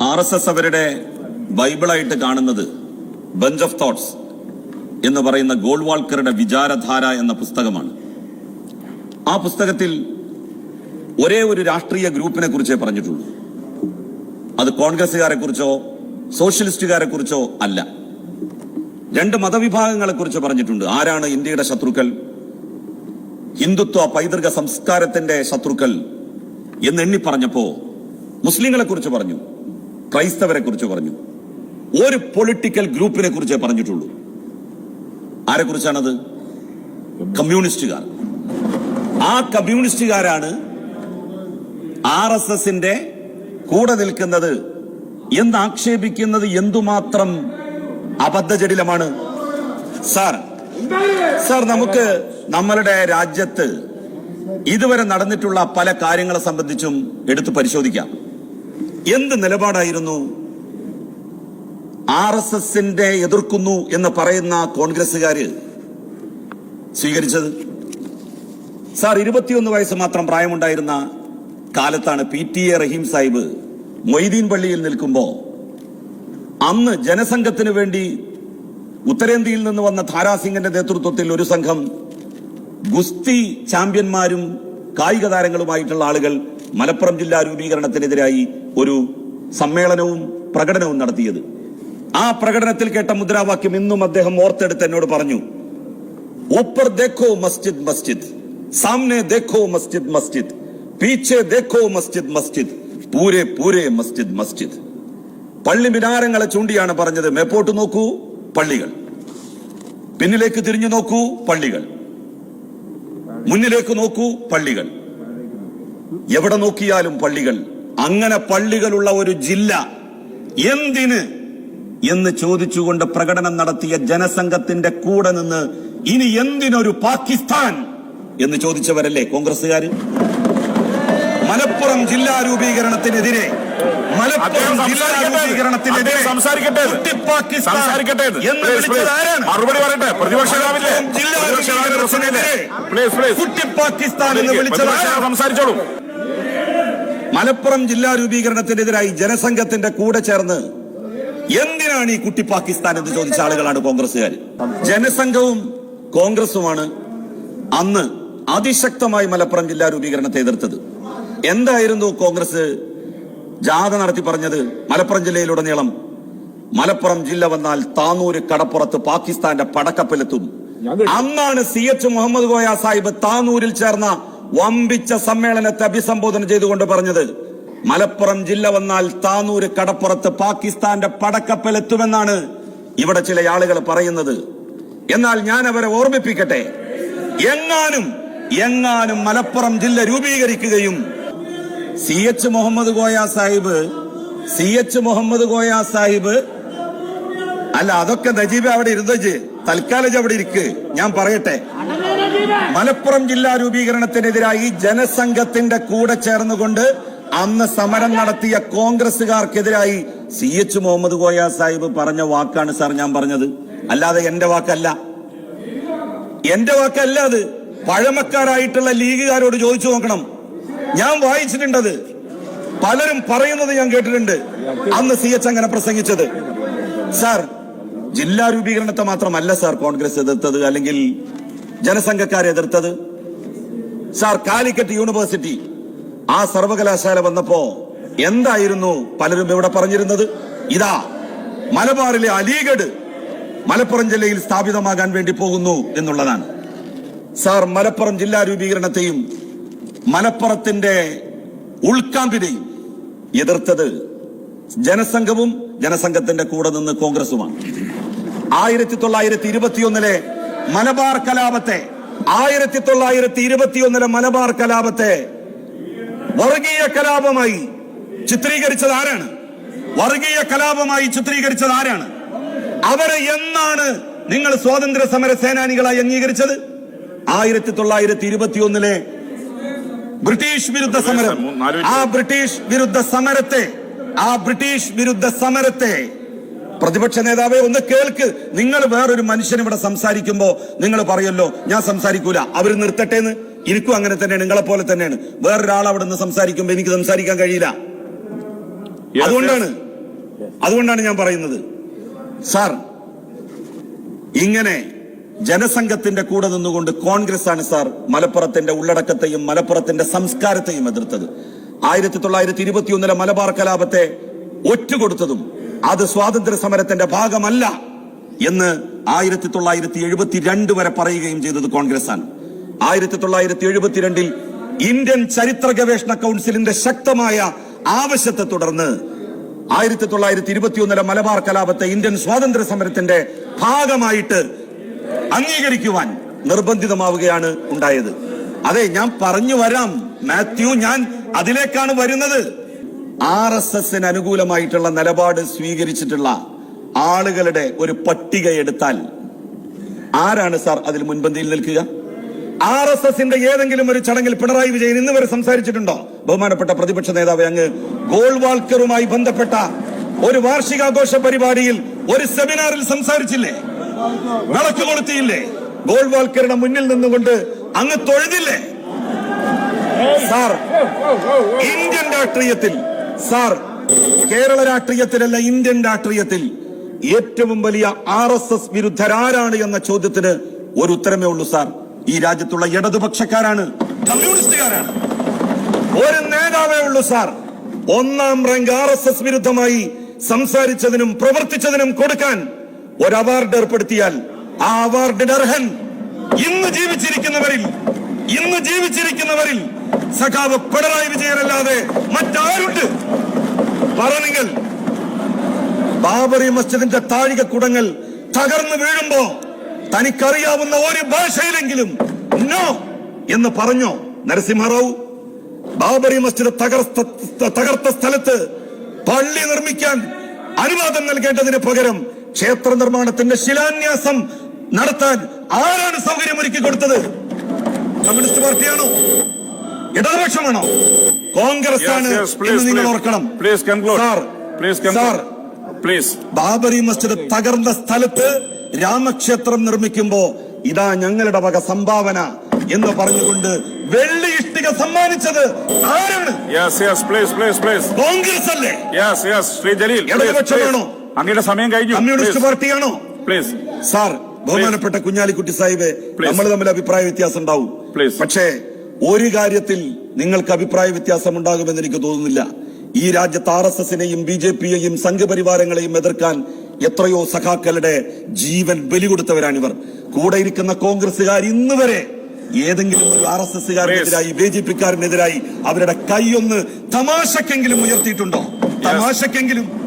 R S S അവരുടെ ബൈബിളായിട്ട് കാണുന്നത് bunch of thoughts എന്ന് പറയുന്ന ഗോൾവാൾക്കറുടെ വിചാരധാര എന്ന പുസ്തകമാണ്. ആ പുസ്തകത്തിൽ ഒരേ ഒരു രാഷ്ട്രീയ ഗ്രൂപ്പിനെ കുറിച്ചേ പറഞ്ഞിട്ടുള്ളൂ. അത് കോൺഗ്രസുകാരെ കുറിച്ചോ സോഷ്യലിസ്റ്റുകാരെ കുറിച്ചോ അല്ല. രണ്ട് മതവിഭാഗങ്ങളെ കുറിച്ച് പറഞ്ഞിട്ടുണ്ട്. ആരാണ് ഇന്ത്യയുടെ ശത്രുക്കൾ? ഹിന്ദുത്വ പൈതൃക സംസ്കാരത്തിന്റെ ശത്രുക്കൾ എന്ന് എണ്ണി പറഞ്ഞപ്പോ മുസ്ലിങ്ങളെ കുറിച്ച് പറഞ്ഞു. ക്രൈസ്തവരെ കുറിച്ച് പറഞ്ഞു. ഒരു പൊളിറ്റിക്കൽ ഗ്രൂപ്പിനെ കുറിച്ചേ പറഞ്ഞിട്ടുള്ളൂ. ആരെ കുറിച്ചാണത് കമ്മ്യൂണിസ്റ്റുകാർ. ആ കമ്മ്യൂണിസ്റ്റുകാരാണ് ആർ എസ് എസിന്റെ കൂടെ നിൽക്കുന്നത്. എന്ന് ആക്ഷേപിക്കുന്നത് എന്തുമാത്രം അബദ്ധജടിലമാണ്? സാർ സാർ നമുക്ക് നമ്മളുടെ രാജ്യത്ത് ഇതുവരെ നടന്നിട്ടുള്ള പല കാര്യങ്ങളെ സംബന്ധിച്ചും എടുത്തു പരിശോധിക്കാം. എന്ത് നിലപാടായിരുന്നു? ആർ എസ് എസിന്റെ എതിർക്കുന്നു എന്ന് പറയുന്ന കോൺഗ്രസുകാര് സ്വീകരിച്ചത്? സാർ ഇരുപത്തിയൊന്ന് വയസ്സ് മാത്രം പ്രായമുണ്ടായിരുന്ന കാലത്താണ് P T A Rahim Sahib Moideen പള്ളിയിൽ നിൽക്കുമ്പോ അന്ന് ജനസംഘത്തിന് വേണ്ടി ഉത്തരേന്ത്യയിൽ നിന്ന് വന്ന ധാരാസിംഗിന്റെ നേതൃത്വത്തിൽ ഒരു സംഘം ഗുസ്തി ചാമ്പ്യന്മാരും കായിക താരങ്ങളുമായിട്ടുള്ള ആളുകൾ മലപ്പുറം ജില്ലാ രൂപീകരണത്തിനെതിരായി ഒരു സമ്മേളനവും പ്രകടനവും നടത്തിയത്. ആ പ്രകടനത്തിൽ കേട്ട മുദ്രാവാക്യം ഇന്നും അദ്ദേഹം ഓർത്തെടുത്ത് എന്നോട് പറഞ്ഞു ഓപ്പർ ദേഖോ മസ്ജിദ് മസ്ജിദ് സാമനെ ദേഖോ മസ്ജിദ് മസ്ജിദ് പീച്ചെ ദേഖോ മസ്ജിദ് മസ്ജിദ് പൂരേ പൂരേ മസ്ജിദ് മസ്ജിദ്. പള്ളി മിനാരങ്ങളെ ചൂണ്ടിയാണ് പറഞ്ഞത്. മേപ്പോട്ട് നോക്കൂ പള്ളികൾ. പിന്നിലേക്ക് തിരിഞ്ഞു നോക്കൂ പള്ളികൾ. മുന്നിലേക്ക് നോക്കൂ പള്ളികൾ. എവിടെ നോക്കിയാലും പള്ളികൾ. അങ്ങനെ പള്ളികളുള്ള ഒരു ജില്ല എന്തിന് എന്ന് ചോദിച്ചുകൊണ്ട് പ്രകടനം നടത്തിയ ജനസംഘത്തിന്റെ കൂടെ നിന്ന് ഇനി എന്തിനൊരു പാകിസ്ഥാൻ എന്ന് ചോദിച്ചവരല്ലേ കോൺഗ്രസുകാർ മലപ്പുറം ജില്ലാ രൂപീകരണത്തിനെതിരെ മലപ്പുറം ജില്ലാ. രൂപീകരണത്തിനെതിരെ സംസാരിക്കട്ടെ. സംസാരിക്കട്ടെ. മറുപടി പറയട്ടെ. പ്രതിപക്ഷ ജില്ലാ രൂപീകരണത്തിനെതിരെ പാകിസ്ഥാൻ എന്ന് വിളിച്ചത് സംസാരിച്ചോളൂ. മലപ്പുറം ജില്ലാ രൂപീകരണത്തിനെതിരായി ജനസംഘത്തിന്റെ കൂടെ ചേർന്ന് എന്തിനാണ് ഈ കുട്ടി പാകിസ്ഥാൻ എന്ന് ചോദിച്ച ആളുകളാണ് കോൺഗ്രസുകാർ ജനസംഘവും കോൺഗ്രസുമാണ് അന്ന് അതിശക്തമായി മലപ്പുറം ജില്ലാ രൂപീകരണത്തെ എതിർത്തത്. എന്തായിരുന്നു കോൺഗ്രസ് ജാഥ നടത്തി പറഞ്ഞത്? മലപ്പുറം ജില്ലയിലുടനീളം മലപ്പുറം ജില്ല വന്നാൽ താനൂര് കടപ്പുറത്ത് പാകിസ്ഥാന്റെ പടക്കപ്പലെത്തും. അന്നാണ് സി എച്ച് മുഹമ്മദ് കോയ സാഹിബ് താനൂരിൽ ചേർന്ന വമ്പിച്ച സമ്മേളനത്തെ അഭിസംബോധന ചെയ്തുകൊണ്ട് പറഞ്ഞത് മലപ്പുറം ജില്ല വന്നാൽ താനൂര് കടപ്പുറത്ത് പാകിസ്ഥാന്റെ പടക്കപ്പലെത്തുമെന്നാണ് ഇവിടെ ചില ആളുകൾ പറയുന്നത്. എന്നാൽ ഞാൻ അവരെ ഓർമ്മിപ്പിക്കട്ടെ എങ്ങാനും എങ്ങാനും മലപ്പുറം ജില്ല രൂപീകരിക്കുകയും C H Muhammad Koya Sahib C H Muhammad Koya Sahib അല്ല അതൊക്കെ നജീബ് അവിടെ ഇരുന്നത് തൽക്കാലം അവിടെ ഇരിക്ക് ഞാൻ പറയട്ടെ. മലപ്പുറം ജില്ലാ രൂപീകരണത്തിനെതിരായി ജനസംഘത്തിന്റെ കൂടെ ചേർന്നുകൊണ്ട് അന്ന് സമരം നടത്തിയ കോൺഗ്രസുകാർക്കെതിരായി സി എച്ച് മുഹമ്മദ് കോയ സാഹിബ് പറഞ്ഞ വാക്കാണ് സാർ ഞാൻ പറഞ്ഞത്. അല്ലാതെ എന്റെ വാക്കല്ല. എന്റെ വാക്കല്ല അത്. പഴമക്കാരായിട്ടുള്ള ലീഗുകാരോട് ചോദിച്ചു നോക്കണം. ഞാൻ വായിച്ചിട്ടുണ്ടത്. പലരും പറയുന്നത് ഞാൻ കേട്ടിട്ടുണ്ട്. അന്ന് സി എച്ച് അങ്ങനെ പ്രസംഗിച്ചത്. സാർ ജില്ലാ രൂപീകരണത്തെ മാത്രമല്ല സാർ കോൺഗ്രസ് എതിർത്തത്. അല്ലെങ്കിൽ ജനസംഘക്കാരെ എതിർത്തത്? സാർ കാലിക്കറ്റ് യൂണിവേഴ്സിറ്റി ആ സർവകലാശാല വന്നപ്പോ എന്തായിരുന്നു പലരും ഇവിടെ പറഞ്ഞിരുന്നത്? ഇതാ മലബാറിലെ അലീഗഡ് മലപ്പുറം ജില്ലയിൽ സ്ഥാപിതമാകാൻ വേണ്ടി പോകുന്നു എന്നുള്ളതാണ്. സാർ മലപ്പുറം ജില്ലാ രൂപീകരണത്തെയും മലപ്പുറത്തിന്റെ ഉൾക്കാമ്പിനെയും എതിർത്തത് ജനസംഘവും ജനസംഘത്തിന്റെ കൂടെ നിന്ന് കോൺഗ്രസുമാണ്. ആയിരത്തി തൊള്ളായിരത്തി ഇരുപത്തിയൊന്നിലെ മലബാർ കലാപത്തെ ആയിരത്തി തൊള്ളായിരത്തി ഇരുപത്തിയൊന്നിലെ മലബാർ കലാപത്തെ വർഗീയ കലാപമായി ചിത്രീകരിച്ചത് ആരാണ്? വർഗീയ കലാപമായി ചിത്രീകരിച്ചത് ആരാണ്? അവരെ എന്നാണ് നിങ്ങൾ സ്വാതന്ത്ര്യ സമര സേനാനികളായി അംഗീകരിച്ചത്? ആയിരത്തി തൊള്ളായിരത്തി ഇരുപത്തിയൊന്നിലെ ബ്രിട്ടീഷ് വിരുദ്ധ സമരം. ആ ബ്രിട്ടീഷ് വിരുദ്ധ സമരത്തെ ആ ബ്രിട്ടീഷ് വിരുദ്ധ സമരത്തെ പ്രതിപക്ഷ നേതാവെ ഒന്ന് കേൾക്ക്. നിങ്ങൾ വേറൊരു മനുഷ്യൻ ഇവിടെ സംസാരിക്കുമ്പോ നിങ്ങൾ പറയല്ലോ ഞാൻ സംസാരിക്കൂല. അവർ നിർത്തട്ടെ എന്ന് എനിക്കും അങ്ങനെ തന്നെയാണ് നിങ്ങളെ പോലെ തന്നെയാണ്. വേറൊരാൾ അവിടെ നിന്ന് സംസാരിക്കുമ്പോ എനിക്ക് സംസാരിക്കാൻ കഴിയില്ല. അതുകൊണ്ടാണ് അതുകൊണ്ടാണ് ഞാൻ പറയുന്നത്. സാർ ഇങ്ങനെ ജനസംഘത്തിന്റെ കൂടെ നിന്നുകൊണ്ട് കോൺഗ്രസ് ആണ് സാർ മലപ്പുറത്തിന്റെ ഉള്ളടക്കത്തെയും മലപ്പുറത്തിന്റെ സംസ്കാരത്തെയും എതിർത്തത്. ആയിരത്തി തൊള്ളായിരത്തി ഇരുപത്തിയൊന്നിലെ മലബാർ കലാപത്തെ ഒറ്റുകൊടുത്തതും അത് സ്വാതന്ത്ര്യ സമരത്തിന്റെ ഭാഗമല്ല എന്ന് ആയിരത്തി തൊള്ളായിരത്തി എഴുപത്തിരണ്ട് വരെ പറയുകയും ചെയ്തത് കോൺഗ്രസ് ആണ് ആയിരത്തി തൊള്ളായിരത്തി എഴുപത്തിരണ്ടിൽ ഇന്ത്യൻ ചരിത്ര ഗവേഷണ കൗൺസിലിന്റെ ശക്തമായ ആവശ്യത്തെ തുടർന്ന് ആയിരത്തി തൊള്ളായിരത്തി ഇരുപത്തിയൊന്നിലെ മലബാർ കലാപത്തെ ഇന്ത്യൻ സ്വാതന്ത്ര്യ സമരത്തിന്റെ ഭാഗമായിട്ട് അംഗീകരിക്കുവാൻ നിർബന്ധിതമാവുകയാണ് ഉണ്ടായത്. അതെ ഞാൻ പറഞ്ഞു വരാം. മാത്യു ഞാൻ അതിലേക്കാണ് വരുന്നത്. ആർ എസ് എസിന് അനുകൂലമായിട്ടുള്ള നിലപാട് സ്വീകരിച്ചിട്ടുള്ള ആളുകളുടെ ഒരു പട്ടിക എടുത്താൽ ആരാണ് സാർ അതിൽ മുൻപന്തിയിൽ നിൽക്കുക? ആർ എസ് എസിന്റെ ഏതെങ്കിലും ഒരു ചടങ്ങിൽ പിണറായി വിജയൻ ഇന്ന് വരെ സംസാരിച്ചിട്ടുണ്ടോ? ബഹുമാനപ്പെട്ട പ്രതിപക്ഷ നേതാവ് അങ്ങ് ഗോൾവാൾക്കറുമായി ബന്ധപ്പെട്ട ഒരു വാർഷികാഘോഷ പരിപാടിയിൽ ഒരു സെമിനാറിൽ സംസാരിച്ചില്ലേ? വിളക്ക് കൊളുത്തിയില്ലേ? ഗോൾവാൾക്കറുടെ മുന്നിൽ നിന്നുകൊണ്ട് അങ്ങ് തൊഴുതില്ലേ? സാർ ഇന്ത്യൻ രാഷ്ട്രീയത്തിൽ സാർ കേരള രാഷ്ട്രീയത്തിലല്ല ഇന്ത്യൻ രാഷ്ട്രീയത്തിൽ ഏറ്റവും വലിയ ആർ എസ് എസ് വിരുദ്ധരാരാണ് എന്ന ചോദ്യത്തിന് ഒരു ഉത്തരമേ ഉള്ളൂ സാർ. ഈ രാജ്യത്തുള്ള ഇടതുപക്ഷക്കാരാണ് കമ്മ്യൂണിസ്റ്റുകാരാണ്. ഒരു നേതാവേ ഉള്ളൂ സാർ. ഒന്നാം റാങ്ക് ആർ എസ് എസ് വിരുദ്ധമായി സംസാരിച്ചതിനും പ്രവർത്തിച്ചതിനും കൊടുക്കാൻ ഒരു അവാർഡ് ഏർപ്പെടുത്തിയാൽ ആ അവാർഡിന് അർഹൻ ഇന്ന് ജീവിച്ചിരിക്കുന്നവരിൽ ഇന്ന് ജീവിച്ചിരിക്കുന്നവരിൽ സഖാവ് പിണറായി വിജയനല്ലാതെ മറ്റാരുണ്ട്? പറ നിങ്ങൾ. ബാബറി മസ്ജിദിന്റെ താഴിക കുടങ്ങൾ തകർന്നു വീഴുമ്പോ തനിക്കറിയാവുന്ന ഒരു ഭാഷയിലെങ്കിലും നോ എന്ന് പറഞ്ഞോ നരസിംഹറാവു? ബാബറി മസ്ജിദ് തകർത്ത സ്ഥലത്ത് പള്ളി നിർമ്മിക്കാൻ അനുവാദം നൽകേണ്ടതിന് പകരം ക്ഷേത്ര നിർമ്മാണത്തിന്റെ ശിലാന്യാസം നടത്താൻ ആരാണ് സൗകര്യമൊരുക്കി കൊടുത്തത്? കമ്മ്യൂണിസ്റ്റ് പാർട്ടിയാണോ? ഇടതുപക്ഷമാണോ കോൺഗ്രസ് ആണ് എന്ന് നിങ്ങൾ ഓർക്കണം. Sir sir. Please Babri Masjid തകർന്ന സ്ഥലത്ത് രാമക്ഷേത്രം നിർമ്മിക്കുമ്പോ ഇതാ ഞങ്ങളുടെ വക സംഭാവന എന്ന് പറഞ്ഞുകൊണ്ട് വെള്ളി ഇഷ്ടിക സമ്മാനിച്ചത് ആരാണ്? കോൺഗ്രസ് അല്ലേ ഇടതുപക്ഷമാണോ? അങ്ങയുടെ സമയം കഴിഞ്ഞു. കമ്മ്യൂണിസ്റ്റ് പാർട്ടിയാണോ? പ്ലീസ് സാർ ബഹുമാനപ്പെട്ട കുഞ്ഞാലിക്കുട്ടി സാഹിബ് നമ്മൾ തമ്മിൽ അഭിപ്രായ വ്യത്യാസം ഉണ്ടാവും. പക്ഷേ ഒരു കാര്യത്തിൽ നിങ്ങൾക്ക് അഭിപ്രായ വ്യത്യാസം ഉണ്ടാകുമെന്ന് എനിക്ക് തോന്നുന്നില്ല. ഈ രാജ്യത്ത് ആർ എസ് എസിനെയും ബി ജെ പിയെയും സംഘപരിവാരങ്ങളെയും എതിർക്കാൻ എത്രയോ സഖാക്കളുടെ ജീവൻ ബലി കൊടുത്തവരാണിവർ കൂടെ ഇരിക്കുന്ന കോൺഗ്രസുകാർ ഇന്ന് വരെ ഏതെങ്കിലും ഒരു ആർ എസ് എസുകാരനെതിരായി ബി ജെ പിക്കാരനെതിരായി അവരുടെ കൈയൊന്ന് തമാശക്കെങ്കിലും ഉയർത്തിയിട്ടുണ്ടോ? തമാശക്കെങ്കിലും